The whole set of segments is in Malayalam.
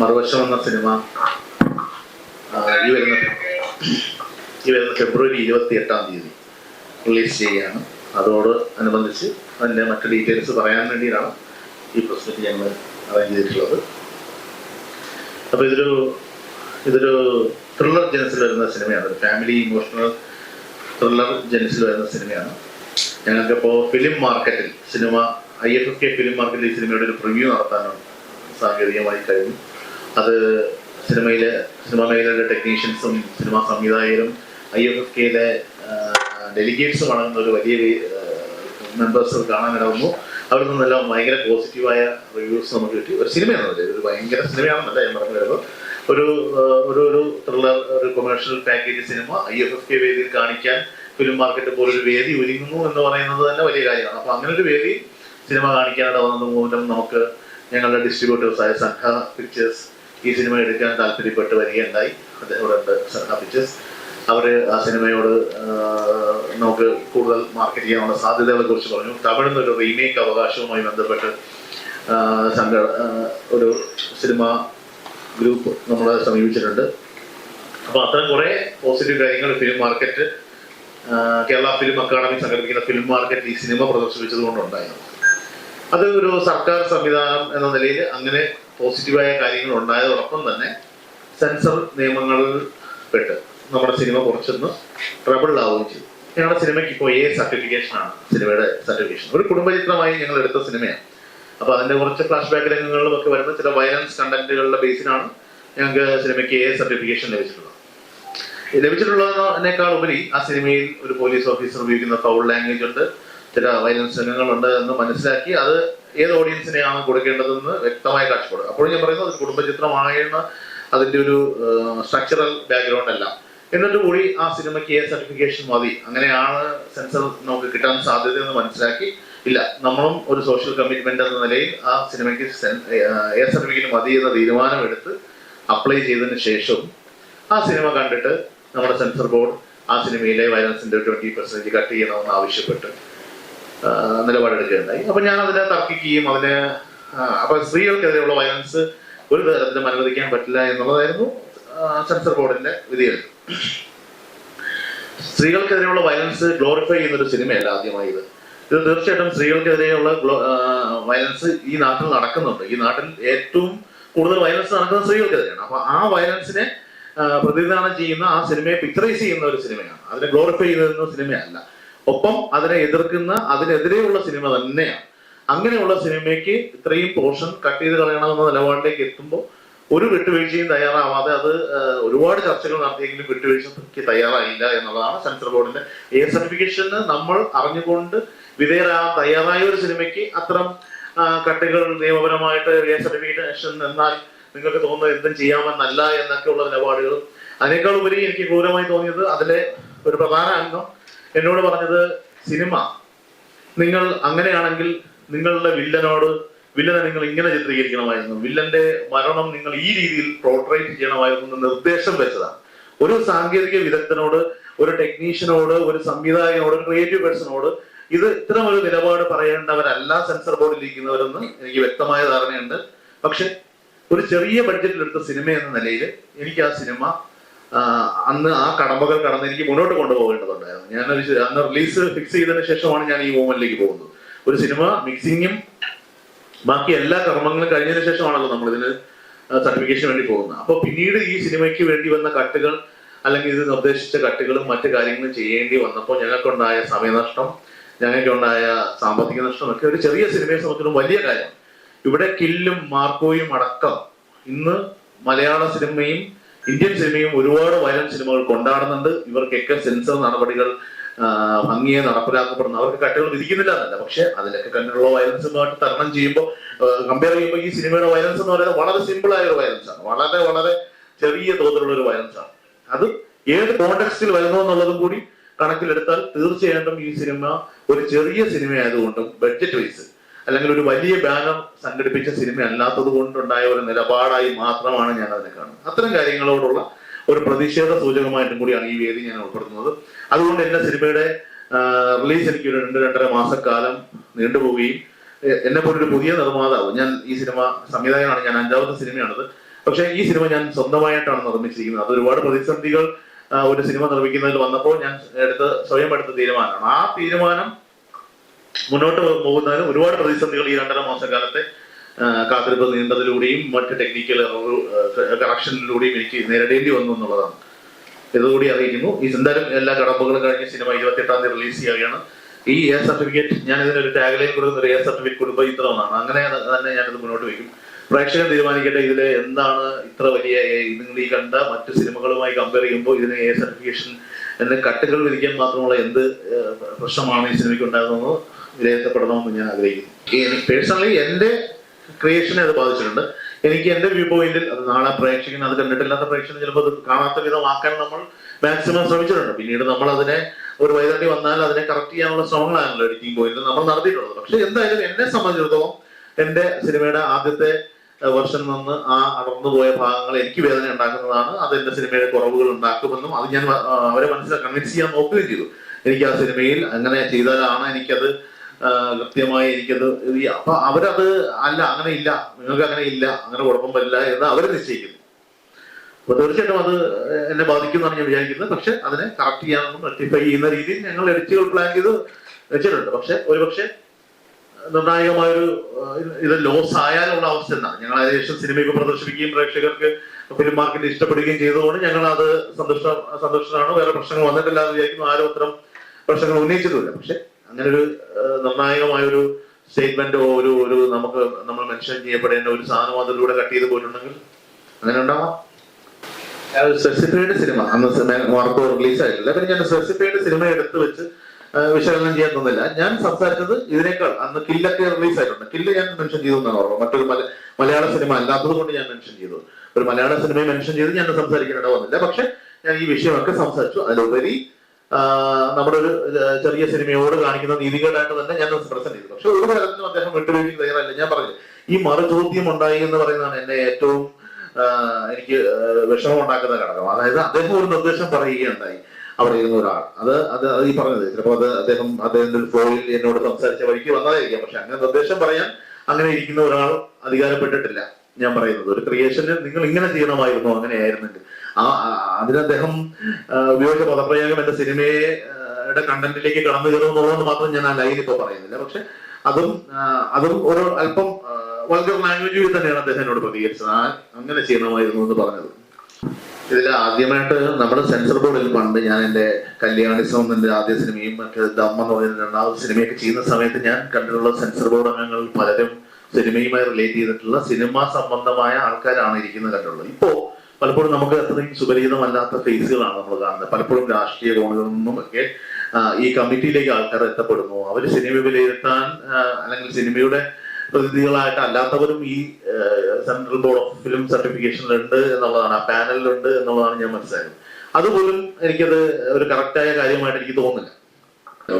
മറുവശം എന്ന സിനിമ. ഈ വരുന്ന ഈ വരുന്ന ഫെബ്രുവരി ഇരുപത്തി എട്ടാം തീയതി റിലീസ് ചെയ്യുകയാണ്. അതോട് അനുബന്ധിച്ച് അതിന്റെ മറ്റ് ഡീറ്റെയിൽസ് പറയാൻ വേണ്ടിയിട്ടാണ് ഈ പ്രശ്നത്തിൽ ഞങ്ങൾ അറേഞ്ച് ചെയ്തിട്ടുള്ളത്. അപ്പോൾ ഇതൊരു ഇതൊരു ത്രില്ലർ ജനസിൽ വരുന്ന സിനിമയാണ്. ഒരു ഫാമിലി ഇമോഷണൽ ത്രില്ലർ ജനസിൽ വരുന്ന സിനിമയാണ്. ഞങ്ങൾക്കിപ്പോൾ ഫിലിം മാർക്കറ്റിൽ cinema I F F K film മാർക്കറ്റിൽ ഈ സിനിമയുടെ ഒരു പ്രിവ്യൂ നടത്താനും സാങ്കേതികമായി കഴിഞ്ഞു. അത് സിനിമയിലെ സിനിമ മേഖലയിലെ ടെക്നീഷ്യൻസും സിനിമാ സംവിധായകരും ഐ എഫ് എഫ് കെയിലെ ഡെലിഗേറ്റ്സും അടങ്ങുന്ന ഒരു വലിയ മെമ്പേഴ്സ് കാണാനിടവുന്നു അവിടെ നിന്നെല്ലാം ഭയങ്കര പോസിറ്റീവായ റിവ്യൂസ് നമുക്ക് കിട്ടി. ഒരു സിനിമയാണെന്നല്ലേ ഒരു ഭയങ്കര സിനിമയാണെന്നല്ല ഞാൻ പറഞ്ഞു വരുന്നത് ഒരു ഒരു ഒരു ത്രില്ലർ ഒരു കൊമേഴ്ഷ്യൽ പാക്കേജ് സിനിമ ഐ എഫ് എഫ് കെ വേദിയിൽ കാണിക്കാൻ ഫിലിം മാർക്കറ്റ് പോലൊരു വേദി ഒരുങ്ങുന്നു എന്ന് പറയുന്നത് തന്നെ വലിയ കാര്യമാണ്. അപ്പൊ അങ്ങനെ ഒരു വേദി സിനിമ കാണിക്കാനിടവുന്നത് വന്നത് മൂലം നമുക്ക് ഞങ്ങളുടെ ഡിസ്ട്രിബ്യൂട്ടേഴ്സായ സംഘ പിക്ചേഴ്സ് ഈ സിനിമ എടുക്കാൻ താല്പര്യപ്പെട്ട് വരികയുണ്ടായി അദ്ദേഹം ഇവിടെ പിക്ചേഴ്സ് അവർ ആ സിനിമയോട് നമുക്ക് കൂടുതൽ മാർക്കറ്റ് ചെയ്യാനുള്ള സാധ്യതകളെ കുറിച്ച് പറഞ്ഞു. തമിഴിൽ നിന്നൊരു റീമേക്ക് അവകാശവുമായി ബന്ധപ്പെട്ട് സംഘ ഒരു സിനിമ ഗ്രൂപ്പ് നമ്മളെ സമീപിച്ചിട്ടുണ്ട്. അപ്പോൾ അത്തരം കുറേ പോസിറ്റീവ് കാര്യങ്ങൾ film market Kerala film academy സംഘടിപ്പിക്കുന്ന ഫിലിം മാർക്കറ്റ് ഈ സിനിമ പ്രദർശിപ്പിച്ചത് കൊണ്ടുണ്ടായിരുന്നു അത് ഒരു സർക്കാർ സംവിധാനം എന്ന നിലയിൽ അങ്ങനെ പോസിറ്റീവായ കാര്യങ്ങൾ ഉണ്ടായതോടൊപ്പം തന്നെ സെൻസർ നിയമങ്ങളിൽ പെട്ട് നമ്മുടെ സിനിമ കുറച്ചൊന്ന് ട്രബിൾ ആവുകയും ചെയ്തു. ഞങ്ങളുടെ സിനിമയ്ക്ക് ഇപ്പോൾ എ സർട്ടിഫിക്കേഷൻ ആണ് സിനിമയുടെ സർട്ടിഫിക്കേഷൻ ഒരു കുടുംബചിത്രമായി ഞങ്ങൾ എടുത്ത സിനിമയാണ്. അപ്പൊ അതിന്റെ കുറച്ച് ഫ്ലാഷ് ബാക്ക് രംഗങ്ങളിലും ഒക്കെ വരുന്ന ചില വയലൻസ് കണ്ടന്റുകളുടെ ബേസിലാണ് ഞങ്ങൾക്ക് സിനിമയ്ക്ക് എ സർട്ടിഫിക്കേഷൻ ലഭിച്ചിട്ടുള്ളത്. ലഭിച്ചിട്ടുള്ളതിനേക്കാൾ ഉപരി ആ സിനിമയിൽ ഒരു പോലീസ് ഓഫീസർ ഉപയോഗിക്കുന്ന ഫൗൾ ലാംഗ്വേജ് ഉണ്ട് ചില വയലൻസ് രംഗങ്ങളുണ്ട് എന്ന് മനസ്സിലാക്കി അത് ഏത് ഓഡിയൻസിനെയാണ് കൊടുക്കേണ്ടതെന്ന് വ്യക്തമായ കാഴ്ചപ്പാട്. അപ്പോഴും ഞാൻ പറയുന്നത് ഒരു കുടുംബചിത്രമായെന്ന അതിന്റെ ഒരു സ്ട്രക്ചറൽ ബാക്ക്ഗ്രൗണ്ട് അല്ല. എന്നിട്ട് കൂടി ആ സിനിമയ്ക്ക് എ സർട്ടിഫിക്കേഷൻ മതി അങ്ങനെയാണ് സെൻസർ നമുക്ക് കിട്ടാൻ സാധ്യത എന്ന് മനസ്സിലാക്കി ഇല്ല. നമ്മളും ഒരു സോഷ്യൽ കമ്മിറ്റ്മെന്റ് എന്ന നിലയിൽ ആ സിനിമയ്ക്ക് എ സർട്ടിഫിക്കറ്റ് മതി എന്ന തീരുമാനമെടുത്ത് അപ്ലൈ ചെയ്തതിന് ശേഷവും ആ സിനിമ കണ്ടിട്ട് നമ്മുടെ സെൻസർ ബോർഡ് ആ സിനിമയിലെ വയലൻസിന്റെ ട്വന്റി പെർസെന്റ് കട്ട് ചെയ്യണമെന്ന് ആവശ്യപ്പെട്ട് നിലപാടെടുക്കുകയുണ്ടായി. അപ്പൊ ഞാൻ അതിനെ തർക്കിക്കുകയും അതിന് അപ്പം സ്ത്രീകൾക്കെതിരെയുള്ള വയലൻസ് ഒരു തരത്തിലും അനുവദിക്കാൻ പറ്റില്ല എന്നുള്ളതായിരുന്നു സെൻസർ ബോർഡിന്റെ വിധിയെഴുത്ത്. സ്ത്രീകൾക്കെതിരെയുള്ള വയലൻസ് ഗ്ലോറിഫൈ ചെയ്യുന്ന ഒരു സിനിമയല്ല ആദ്യമായി ഇത്. ഇത് തീർച്ചയായിട്ടും സ്ത്രീകൾക്കെതിരെയുള്ള വയലൻസ് ഈ നാട്ടിൽ നടക്കുന്നുണ്ട്. ഈ നാട്ടിൽ ഏറ്റവും കൂടുതൽ വയലൻസ് നടക്കുന്നത് സ്ത്രീകൾക്കെതിരെയാണ്. അപ്പൊ ആ വയലൻസിനെ പ്രതിനിധാനം ചെയ്യുന്ന ആ സിനിമയെ പിക്ചറൈസ് ചെയ്യുന്ന ഒരു സിനിമയാണ്. അതിനെ ഗ്ലോറിഫൈ ചെയ്യുന്ന സിനിമയല്ല. ഒപ്പം അതിനെ എതിർക്കുന്ന അതിനെതിരെയുള്ള സിനിമ തന്നെയാണ്. അങ്ങനെയുള്ള സിനിമയ്ക്ക് ഇത്രയും പോർഷൻ കട്ട് ചെയ്ത് കളയണമെന്ന നിലപാടിലേക്ക് എത്തുമ്പോൾ ഒരു വിട്ടുവീഴ്ചയും തയ്യാറാവാതെ അത് ഒരുപാട് ചർച്ചകൾ നടത്തിയെങ്കിലും വിട്ടുവീഴ്ചയ്ക്ക് തയ്യാറായില്ല എന്നുള്ളതാണ് സെൻസർ ബോർഡിന്റെ എ സർട്ടിഫിക്കേഷന് നമ്മൾ അറിഞ്ഞുകൊണ്ട് വിധേയരാകാൻ തയ്യാറായ ഒരു സിനിമയ്ക്ക് അത്തരം കട്ടുകൾ നിയമപരമായിട്ട് എ സർട്ടിഫിക്കേഷൻ എന്നാൽ നിങ്ങൾക്ക് തോന്നുന്നത് എന്തും ചെയ്യാമെന്നല്ല എന്നൊക്കെയുള്ള നിലപാടുകളും. അതിനേക്കാൾ ഉപരി എനിക്ക് ക്രൂരമായി തോന്നിയത് അതിലെ ഒരു പ്രധാന അംഗം എന്നോട് പറഞ്ഞത് സിനിമ നിങ്ങൾ അങ്ങനെയാണെങ്കിൽ നിങ്ങളുടെ വില്ലനോട് വില്ലനെ നിങ്ങൾ ഇങ്ങനെ ചിത്രീകരിക്കണമായിരുന്നു. വില്ലന്റെ മരണം നിങ്ങൾ ഈ രീതിയിൽ പ്രോട്രേറ്റ് ചെയ്യണമായിരുന്നു എന്ന് നിർദ്ദേശം വെച്ചതാണ്. ഒരു സാങ്കേതിക വിദഗ്ധനോട് ഒരു ടെക്നീഷ്യനോട് ഒരു സംവിധായകനോട് ക്രിയേറ്റീവ് പേഴ്സണോട് ഇത് ഇത്തരം ഒരു നിലപാട് പറയേണ്ടവരല്ല സെൻസർ ബോർഡിൽ ഇരിക്കുന്നവരെന്ന് എനിക്ക് വ്യക്തമായ ധാരണയുണ്ട്. പക്ഷെ ഒരു ചെറിയ ബഡ്ജറ്റിലെടുത്ത സിനിമ എന്ന നിലയിൽ എനിക്ക് ആ സിനിമ അന്ന് ആ കടമ്പകൾ കടന്ന് എനിക്ക് മുന്നോട്ട് കൊണ്ടുപോകേണ്ടതുണ്ടായിരുന്നു. ഞാൻ ഒരു അന്ന് റിലീസ് ഫിക്സ് ചെയ്തതിനു ശേഷമാണ് ഞാൻ ഈ മൂവ്മെന്റിലേക്ക് പോകുന്നത്. ഒരു സിനിമ മിക്സിങ്ങും ബാക്കി എല്ലാ കർമ്മങ്ങളും കഴിഞ്ഞതിന് ശേഷമാണല്ലോ നമ്മൾ ഇതിന് സർട്ടിഫിക്കേഷന് വേണ്ടി പോകുന്നത്. അപ്പൊ പിന്നീട് ഈ സിനിമയ്ക്ക് വേണ്ടി വന്ന കട്ടുകൾ അല്ലെങ്കിൽ ഇത് നിർദ്ദേശിച്ച കട്ടുകളും മറ്റു കാര്യങ്ങളും ചെയ്യേണ്ടി വന്നപ്പോൾ ഞങ്ങൾക്കുണ്ടായ സമയനഷ്ടം ഞങ്ങൾക്കുണ്ടായ സാമ്പത്തിക നഷ്ടം ഒക്കെ ഒരു ചെറിയ സിനിമയെ സംബന്ധിച്ചിടത്തോളം വലിയ കാര്യം. ഇവിടെ കില്ലും മാർക്കോയും അടക്കം ഇന്ന് മലയാള സിനിമയും ഇന്ത്യൻ സിനിമയും ഒരുപാട് വയലന്റ് സിനിമകൾ കൊണ്ടാടുന്നുണ്ട്. ഇവർക്കൊക്കെ സെൻസർ നടപടികൾ ഭംഗിയെ നടപ്പിലാക്കപ്പെടുന്നു. അവർക്ക് കട്ടുകൾ വിധിക്കുന്നില്ല എന്നല്ല. പക്ഷെ അതിലൊക്കെ കണ്ടിട്ടുള്ള വയലൻസുമായിട്ട് തരണം ചെയ്യുമ്പോൾ കമ്പയർ ചെയ്യുമ്പോൾ ഈ സിനിമയുടെ വയലൻസ് എന്ന് പറയുന്നത് വളരെ സിമ്പിൾ ആയ ഒരു വയലൻസ് ആണ്. വളരെ വളരെ ചെറിയ തോതിലുള്ള ഒരു വയലൻസ് ആണ്. അത് ഏത് കോണ്ടെക്സ്റ്റിൽ വരുന്നു എന്നുള്ളതും കൂടി കണക്കിലെടുത്താൽ തീർച്ചയായിട്ടും ഈ സിനിമ ഒരു ചെറിയ സിനിമ ആയതുകൊണ്ടും ബഡ്ജറ്റ് വൈസ് അല്ലെങ്കിൽ ഒരു വലിയ ബാനർ സംഘടിപ്പിച്ച സിനിമ അല്ലാത്തത് കൊണ്ടുണ്ടായ ഒരു നിലപാടായി മാത്രമാണ് ഞാൻ അതിനെ കാണുന്നത്. അത്തരം കാര്യങ്ങളോടുള്ള ഒരു പ്രതിഷേധ സൂചകമായിട്ടും കൂടിയാണ് ഈ വേദി ഞാൻ ഉൾപ്പെടുത്തുന്നത്. അതുകൊണ്ട് എന്റെ സിനിമയുടെ റിലീസ് എനിക്ക് ഒരു രണ്ട് രണ്ടര മാസക്കാലം നീണ്ടുപോവുകയും എന്നെ പോലൊരു പുതിയ നിർമ്മാതാവ് ഞാൻ ഈ സിനിമ സംവിധായകനാണ് ഞാൻ അഞ്ചാമത്തെ സിനിമയാണത്. പക്ഷെ ഈ സിനിമ ഞാൻ സ്വന്തമായിട്ടാണ് നിർമ്മിച്ചിരിക്കുന്നത്. അത് ഒരുപാട് പ്രതിസന്ധികൾ ഒരു സിനിമ നിർമ്മിക്കുന്നതിൽ വന്നപ്പോൾ ഞാൻ എടുത്ത് സ്വയം എടുത്ത തീരുമാനമാണ്. ആ തീരുമാനം മുന്നോട്ട് പോകുന്നതിന് ഒരുപാട് പ്രതിസന്ധികൾ ഈ രണ്ടര മാസക്കാലത്തെ കാത്തിരിപ്പ് നീണ്ടതിലൂടെയും മറ്റ് ടെക്നിക്കൽ കറക്ഷനിലൂടെയും എനിക്ക് നേരിടേണ്ടി വന്നു എന്നുള്ളതാണ്. ഇതുകൂടി അറിയിക്കുന്നു. എന്തായാലും എല്ലാ കടമ്പകളും കഴിഞ്ഞ് സിനിമ ഇരുപത്തി എട്ടാം തീയതി റിലീസ് ചെയ്യുകയാണ്. ഈ എ സർട്ടിഫിക്കറ്റ് ഞാൻ ഇതിനൊരു ടാഗ്ലൈൻ കൊടുക്കുന്ന ഒരു എ സർട്ടിഫിക്കറ്റ് കൊടുക്കുക ഇത്രമാണ് അങ്ങനെ തന്നെ ഞാനിത് മുന്നോട്ട് വയ്ക്കും. പ്രേക്ഷകൻ തീരുമാനിക്കട്ടെ ഇതിൽ എന്താണ് ഇത്ര വലിയ? നിങ്ങൾ ഈ കണ്ട മറ്റു സിനിമകളുമായി കമ്പയർ ചെയ്യുമ്പോൾ ഇതിന് എ സർട്ടിഫിക്കേഷൻ എന്ന കട്ടുകൾ വിധിക്കാൻ മാത്രമുള്ള എന്ത് പ്രശ്നമാണ് ഈ സിനിമയ്ക്ക് ഉണ്ടാകുന്നത്? വിലയിരുത്തപ്പെടണമെന്ന് ഞാൻ ആഗ്രഹിക്കുന്നു. പേഴ്സണലി എന്റെ ക്രിയേഷനെ അത് ബാധിച്ചിട്ടുണ്ട്. എനിക്ക് എന്റെ വ്യൂ പോയിന്റിൽ അത് നാളെ പ്രേക്ഷകൻ അത് കണ്ടിട്ടില്ലാത്ത പ്രേക്ഷകൻ ചിലപ്പോൾ അത് കാണാത്ത വിധമാക്കാൻ നമ്മൾ മാക്സിമം ശ്രമിച്ചിട്ടുണ്ട്. പിന്നീട് നമ്മൾ അതിനെ ഒരു വൈതണ്ടി വന്നാൽ അതിനെ കറക്റ്റ് ചെയ്യാനുള്ള ശ്രമങ്ങളാണല്ലോ എഡിറ്റിംഗ് പോയിന്റിൽ നമ്മൾ നടത്തിയിട്ടുള്ളത്. പക്ഷെ എന്തായാലും എന്നെ സംബന്ധിച്ചിടത്തോളം എന്റെ സിനിമയുടെ ആദ്യത്തെ വർഷം നിന്ന് ആ അടർന്നു പോയ ഭാഗങ്ങൾ എനിക്ക് വേദന ഉണ്ടാക്കുന്നതാണ്. അത് എന്റെ സിനിമയുടെ കുറവുകൾ ഉണ്ടാക്കുമെന്നും അത് ഞാൻ അവരെ മനസ്സിലാക്കി കൺവിൻസ് ചെയ്യാൻ നോക്കുകയും ചെയ്തു. എനിക്ക് ആ സിനിമയിൽ അങ്ങനെ ചെയ്താലാണ് എനിക്കത് കൃത്യമായി എനിക്കത് അപ്പൊ അവരത് അല്ല അങ്ങനെ ഇല്ല നിങ്ങൾക്ക് അങ്ങനെ ഇല്ല അങ്ങനെ കുഴപ്പം വരില്ല എന്ന് അവർ നിശ്ചയിക്കുന്നു. അപ്പൊ തീർച്ചയായിട്ടും അത് എന്നെ ബാധിക്കുമെന്നാണ് ഞാൻ വിചാരിക്കുന്നത്. പക്ഷെ അതിനെ കറക്റ്റ് ചെയ്യാനും റെക്ടിഫൈ ചെയ്യുന്ന രീതിയിൽ ഞങ്ങൾ എഡിറ്റുകൾ പ്ലാൻ ചെയ്ത് വെച്ചിട്ടുണ്ട്. പക്ഷെ ഒരുപക്ഷെ നിർണായകമായൊരു ഇത് ലോസ് ആയാലുള്ള അവസ്ഥ എന്താണ് ഞങ്ങൾ അതിനുശേഷം സിനിമയൊക്കെ പ്രദർശിപ്പിക്കുകയും പ്രേക്ഷകർക്ക് ഫിലിം മാർക്കറ്റ് ഇഷ്ടപ്പെടുകയും ചെയ്തതുകൊണ്ട് ഞങ്ങൾ അത് സന്തുഷ്ട സന്തുഷ്ടരാണ് വേറെ പ്രശ്നങ്ങൾ വന്നിട്ടില്ല എന്ന് വിചാരിക്കുന്നു. ആരും അത്തരം പ്രശ്നങ്ങൾ ഉന്നയിച്ചിട്ടില്ല പക്ഷെ അങ്ങനെ ഒരു നിർണായകമായ നിർണായകമായൊരു സ്റ്റേറ്റ്മെന്റോ ഒരു ഒരു നമുക്ക് നമ്മൾ മെൻഷൻ ചെയ്യപ്പെടേണ്ട ഒരു സാധനം അതിലൂടെ കട്ട് ചെയ്ത് പോയിട്ടുണ്ടെങ്കിൽ അങ്ങനെ ഉണ്ടാവാം സെസിഫൈഡ് സിനിമ അന്ന് വാർത്ത റിലീസ് ആയിട്ടില്ല. പിന്നെ ഞാൻ സ്പെസിഫൈഡ് സിനിമ എടുത്ത് വെച്ച് വിശകലനം ചെയ്യാൻ തോന്നില്ല ഞാൻ സംസാരിച്ചത് ഇതിനേക്കാൾ അന്ന് കില്ലൊക്കെ റിലീസ് ആയിട്ടുണ്ട്. കില്ല് ഞാൻ മെൻഷൻ ചെയ്തു എന്നാണ് ഓർമ്മ. മറ്റൊരു മലയാള സിനിമ അല്ലാത്തത് കൊണ്ട് ഞാൻ മെൻഷൻ ചെയ്തു. ഒരു മലയാള സിനിമയെ മെൻഷൻ ചെയ്ത് ഞാൻ സംസാരിക്കേണ്ട വന്നില്ല പക്ഷെ ഞാൻ ഈ വിഷയമൊക്കെ സംസാരിച്ചു. അതിലുപരി നമ്മുടെ ഒരു ചെറിയ സിനിമയോട് കാണിക്കുന്ന നീതികേടായിട്ട് തന്നെ ഞാൻ പ്രസന്റ് ചെയ്തു. പക്ഷെ ഒരു തരത്തിലും അദ്ദേഹം വിട്ടുവീഴ്ച തയ്യാറല്ല ഞാൻ പറഞ്ഞു ഈ മറുചോദ്യം ഉണ്ടായി എന്ന് പറയുന്നതാണ് എന്നെ ഏറ്റവും എനിക്ക് വിഷമം ഉണ്ടാക്കുന്ന ഘടകം. അതായത് അദ്ദേഹം ഒരു നിർദ്ദേശം പറയുകയുണ്ടായി. അവിടെ ഇരുന്ന ഒരാൾ. അത് അത് ഈ പറഞ്ഞത്. ചിലപ്പോൾ അത് അദ്ദേഹം അദ്ദേഹത്തിന്റെ ഒരു ഫ്ലോയിൽ എന്നോട് സംസാരിച്ച വഴിക്ക് വന്നതായിരിക്കാം. പക്ഷെ അങ്ങനെ നിർദ്ദേശം പറയാൻ അങ്ങനെ ഇരിക്കുന്ന ഒരാൾ അധികാരപ്പെട്ടിട്ടില്ല. ഞാൻ പറയുന്നത്. ഒരു ക്രിയേഷന് നിങ്ങൾ ഇങ്ങനെ ചെയ്യണമായിരുന്നു? അങ്ങനെയായിരുന്നെങ്കിൽ. ആ അതിന് അദ്ദേഹം ഉപയോഗിച്ച പദപ്രയോഗം എന്റെ സിനിമയുടെ കണ്ടന്റിലേക്ക് കടന്നു കയറും എന്നുള്ളത് മാത്രം ഞാൻ ആ ലൈൻ ഇപ്പൊ പറയുന്നില്ല. പക്ഷെ അതും അതും ഒരു അല്പം വൾഗർ ലാംഗ്വേജിൽ തന്നെയാണ് അദ്ദേഹം എന്നോട് പ്രതികരിച്ചത്. ആ അങ്ങനെ ചെയ്യണമായിരുന്നു എന്ന് പറഞ്ഞത്. ഇതിൽ ആദ്യമായിട്ട് നമ്മുടെ സെൻസർ ബോർഡിൽ പണ്ട് ഞാൻ എന്റെ കല്യാണിസം എന്റെ ആദ്യ സിനിമയും മറ്റേ ദമ്മ എന്ന് പറയുന്ന രണ്ടാമത് സിനിമയൊക്കെ ചെയ്യുന്ന സമയത്ത് ഞാൻ കണ്ടിട്ടുള്ള സെൻസർ ബോർഡ് അംഗങ്ങൾ പലരും സിനിമയുമായി റിലേറ്റ് ചെയ്തിട്ടുള്ള സിനിമ സംബന്ധമായ ആൾക്കാരാണ് ഇരിക്കുന്നത് കണ്ടുള്ളത്. ഇപ്പോ പലപ്പോഴും നമുക്ക് അത്രയും സുപരിചിതമല്ലാത്ത ഫേസുകളാണ് നമ്മൾ കാണുന്നത്. പലപ്പോഴും രാഷ്ട്രീയ കോണുകളിൽ നിന്നും ഒക്കെ ഈ കമ്മിറ്റിയിലേക്ക് ആൾക്കാർ എത്തപ്പെടുന്നു. അവർ സിനിമ വിലയിരുത്താൻ അല്ലെങ്കിൽ സിനിമയുടെ പ്രതിനിധികളായിട്ട് അല്ലാത്തവരും ഈ സെൻട്രൽ ബോർഡ് ഓഫ് ഫിലിം സർട്ടിഫിക്കേഷനിലുണ്ട് എന്നുള്ളതാണ് ആ പാനലിലുണ്ട് എന്നുള്ളതാണ് ഞാൻ മനസ്സിലായത് അതുപോലും എനിക്കത് ഒരു കറക്റ്റായ കാര്യമായിട്ട് എനിക്ക് തോന്നുന്നില്ല.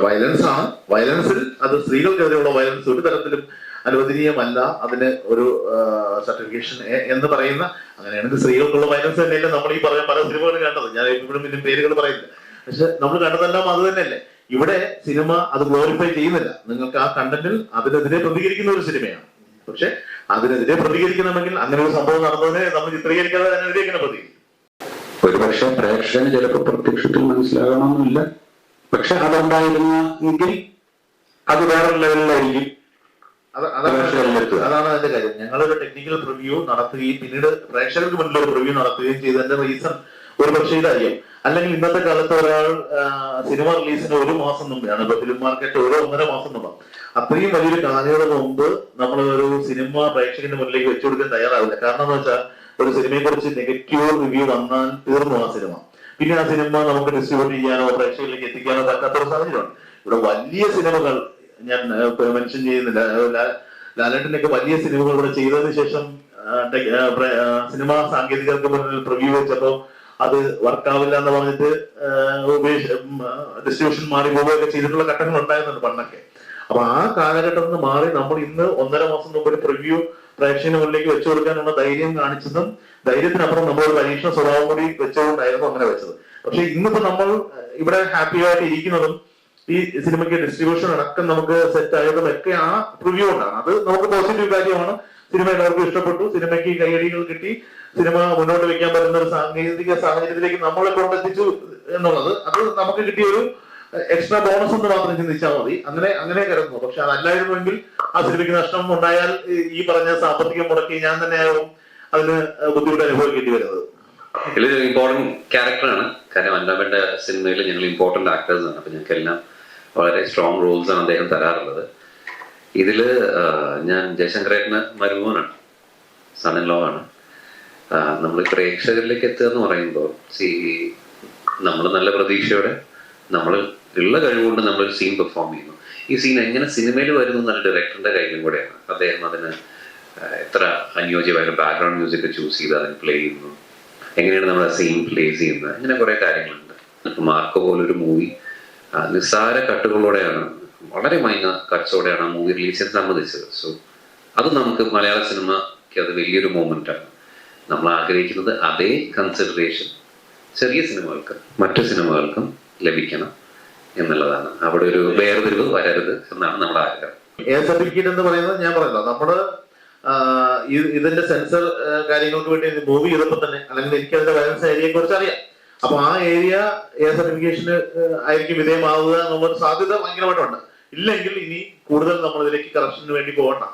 വയലൻസ് ആണ്. വയലൻസിൽ അത് സ്ത്രീകൾക്കെതിരെയുള്ള വയലൻസ് ഒരു തരത്തിലും അനുവദനീയമല്ല അതിന് ഒരു സർട്ടിഫിക്കേഷൻ എന്ന് പറയുന്ന അങ്ങനെയാണ് സ്ത്രീകൾക്കുള്ള വയലൻസ് തന്നെയല്ലേ നമ്മൾ ഈ പറഞ്ഞ പല സിനിമകളും കണ്ടത്. ഞാൻ ഇപ്പോഴും ഇതിന്റെ പേരുകൾ പറയുന്നില്ല പക്ഷെ നമ്മൾ കണ്ടതെല്ലാം അത് തന്നെയല്ലേ. ഇവിടെ സിനിമ അത് ഗ്ലോറിഫൈ ചെയ്യുന്നില്ല. നിങ്ങൾക്ക് ആ കണ്ടന്റിൽ അതിനെതിരെ പ്രതികരിക്കുന്ന ഒരു സിനിമയാണ്. പക്ഷെ അതിനെതിരെ പ്രതികരിക്കണമെങ്കിൽ അങ്ങനെ ഒരു സംഭവം നടന്നതിനെ നമ്മൾ ചിത്രീകരിക്കാതെ അതിനെതിരെ എങ്ങനെ പ്രതികരിക്കും. ഒരുപക്ഷെ പ്രേക്ഷകന് ചിലപ്പോൾ പ്രത്യക്ഷത്തിൽ മനസ്സിലാകണമെന്നില്ല. പക്ഷെ അതുണ്ടായിരുന്ന എങ്കിൽ അത് വേറെ ലെവലിലായിരിക്കും അതാണ് അതിന്റെ കാര്യം. ഞങ്ങളൊരു ടെക്നിക്കൽ റിവ്യൂ നടത്തുകയും പിന്നീട് പ്രേക്ഷകർക്ക് മുന്നിൽ ഒരു റിവ്യൂ നടത്തുകയും ചെയ്തതിന്റെ റീസൺ ഒരു പക്ഷേ ഇതായിരിക്കും. അല്ലെങ്കിൽ ഇന്നത്തെ കാലത്ത് ഒരാൾ സിനിമ റിലീസിന് ഒരു മാസം മുമ്പാണ് ഇപ്പൊ ഫിലിം മാർക്കറ്റ് ഒരു ഒന്നര മാസം മുമ്പാണ് അത്രയും വലിയൊരു കാലയളവ് മുമ്പ് നമ്മൾ ഒരു സിനിമ പ്രേക്ഷകന്റെ മുന്നിലേക്ക് വെച്ചു കൊടുക്കാൻ തയ്യാറാവില്ല. കാരണം എന്ന് വെച്ചാൽ ഒരു സിനിമയെ കുറിച്ച് നെഗറ്റീവ് റിവ്യൂ വന്നാൽ തീർന്നു ആ സിനിമ പിന്നെ ആ സിനിമ നമുക്ക് ഡിസ്ട്രിബ്യൂട്ട് ചെയ്യാനോ പ്രേക്ഷകരിലേക്ക് എത്തിക്കാനോ തക്കാത്ത ഒരു സാഹചര്യമാണ്. ഇവിടെ വലിയ സിനിമകൾ ഞാൻ മെൻഷൻ ചെയ്യുന്നില്ല. ലാലേട്ടിനൊക്കെ വലിയ സിനിമകൾ ഇവിടെ ചെയ്തതിനു ശേഷം സിനിമ സാങ്കേതികർക്ക് മുന്നിൽ പ്രിവ്യൂ വെച്ചപ്പോ അത് വർക്കാവില്ല എന്ന് പറഞ്ഞിട്ട് ഡിസ്ട്രിബ്യൂഷൻ മാറി പോവുകയൊക്കെ ചെയ്തിട്ടുള്ള ഘട്ടങ്ങൾ ഉണ്ടായിരുന്നുണ്ട് പണ്ടൊക്കെ. അപ്പൊ ആ കാലഘട്ടം നിന്ന് മാറി നമ്മൾ ഇന്ന് ഒന്നര മാസം മുമ്പ് ഒരു പ്രിവ്യൂ പ്രേക്ഷകന് മുന്നിലേക്ക് വെച്ചു കൊടുക്കാനുള്ള ധൈര്യം കാണിച്ചതും ധൈര്യത്തിനപ്പുറം നമ്മൾ ഒരു പരീക്ഷണ സ്വഭാവം കൂടി വെച്ചുകൊണ്ടായിരുന്നു അങ്ങനെ വെച്ചത്. പക്ഷെ ഇന്നിപ്പോ നമ്മൾ ഇവിടെ ഹാപ്പി ആയിട്ട് ഇരിക്കുന്നതും ഈ സിനിമയ്ക്ക് ഡിസ്ട്രിബ്യൂഷൻ അടക്കം നമുക്ക് സെറ്റ് ആയതും ഒക്കെ ആ റിവ്യൂ കൊണ്ടാണ്. അത് നമുക്ക് പോസിറ്റീവ് കാര്യമാണ് സിനിമ എല്ലാവർക്കും ഇഷ്ടപ്പെട്ടു. സിനിമയ്ക്ക് കൈയടികൾ കിട്ടി. സിനിമ മുന്നോട്ട് വെക്കാൻ പറ്റുന്ന ഒരു സാങ്കേതിക സാഹചര്യത്തിലേക്ക് നമ്മളെ കൊണ്ടെത്തിച്ചു എന്നുള്ളത്. അത് നമുക്ക് കിട്ടിയ ഒരു എക്സ്ട്രാ ബോണസ് എന്ന് മാത്രം ചിന്തിച്ചാൽ മതി. അങ്ങനെ അങ്ങനെ കരുതുന്നു പക്ഷെ അതല്ലായിരുന്നുവെങ്കിൽ ആ സിനിമയ്ക്ക് നഷ്ടം ഉണ്ടായാൽ ഈ- പറഞ്ഞ സാമ്പത്തികം മുടക്കി ഞാൻ തന്നെയാവും അതിന് ബുദ്ധിമുട്ട് അനുഭവിക്കേണ്ടി വരുന്നത്. ഇമ്പോർട്ടന്റ് ക്യാരക്ടറാണ് കാരണം അന്നാബന്റെ സിനിമയിൽ ഞങ്ങൾ ഇമ്പോർട്ടന്റ് ആക്ടേഴ്സ് ആണ്. അപ്പൊ ഞങ്ങൾക്ക് എല്ലാം വളരെ സ്ട്രോങ് റോൾസ് ആണ് അദ്ദേഹം തരാറുള്ളത്. ഇതിൽ ഞാൻ ജയശങ്കരേട്ടന് മരുമോനാണ്. സൺ ഇൻ ലോ ആണ് നമ്മൾ പ്രേക്ഷകരിലേക്ക് എത്തുക എന്ന് പറയുമ്പോൾ സി നമ്മൾ നല്ല പ്രതീക്ഷയോടെ നമ്മൾ ഉള്ള കഴിവുകൊണ്ട് നമ്മളൊരു സീൻ പെർഫോം ചെയ്യുന്നു. ഈ സീൻ എങ്ങനെ സിനിമയിൽ വരുന്നു എന്നുള്ള ഡയറക്ടറിന്റെ കയ്യിലും കൂടെയാണ്. അദ്ദേഹം അതിന് എത്ര അനുയോജ്യമായ ബാക്ക്ഗ്രൗണ്ട് മ്യൂസിക് ചൂസ് ചെയ്ത് അതിന് പ്ലേ ചെയ്യുന്നു. എങ്ങനെയാണ് നമ്മൾ ആ സീൻ പ്ലേ ചെയ്യുന്നത്? അങ്ങനെ കുറെ കാര്യങ്ങളുണ്ട്. മാർക്കോ പോലൊരു മൂവി നിസ്സാര കട്ടുകളോടെയാണ് വളരെ മൈന കട്ട്സോടെയാണ് ആ മൂവി റിലീസ് ചെയ്യാൻ സമ്മതിച്ചത്. സോ അത് നമുക്ക് മലയാള സിനിമയ്ക്ക് അത് വലിയൊരു മൂമെന്റ് ആണ്. നമ്മൾ ആഗ്രഹിക്കുന്നത് അതേ കൺസിഡറേഷൻ ചെറിയ സിനിമകൾക്ക് മറ്റു സിനിമകൾക്കും ലഭിക്കണം എന്നുള്ളതാണ്. അവിടെ ഒരു വേർതിരിവ് വരരുത് എന്നാണ് നമ്മുടെ ആഗ്രഹം. സർട്ടിഫിക്കറ്റ് എന്ന് പറയുന്നത് ഞാൻ പറയുന്നത് നമ്മൾ ഇതിന്റെ സെൻസർ കാര്യങ്ങൾക്ക് വേണ്ടി മൂവി ചെയ്തപ്പോൾ തന്നെ അല്ലെങ്കിൽ എനിക്ക് അതിന്റെ വയലൻസ് ഏരിയയെ കുറിച്ച് അറിയാം അപ്പൊ ആ ഏരിയ എയർ സർട്ടിഫിക്കേഷന് ആയിരിക്കും വിധേയമാവുക എന്നുള്ള സാധ്യത ഭയങ്കരമായിട്ടുണ്ട്. ഇല്ലെങ്കിൽ ഇനി കൂടുതൽ നമ്മൾ ഇതിലേക്ക് കറക്ഷന് വേണ്ടി പോകണ്ട.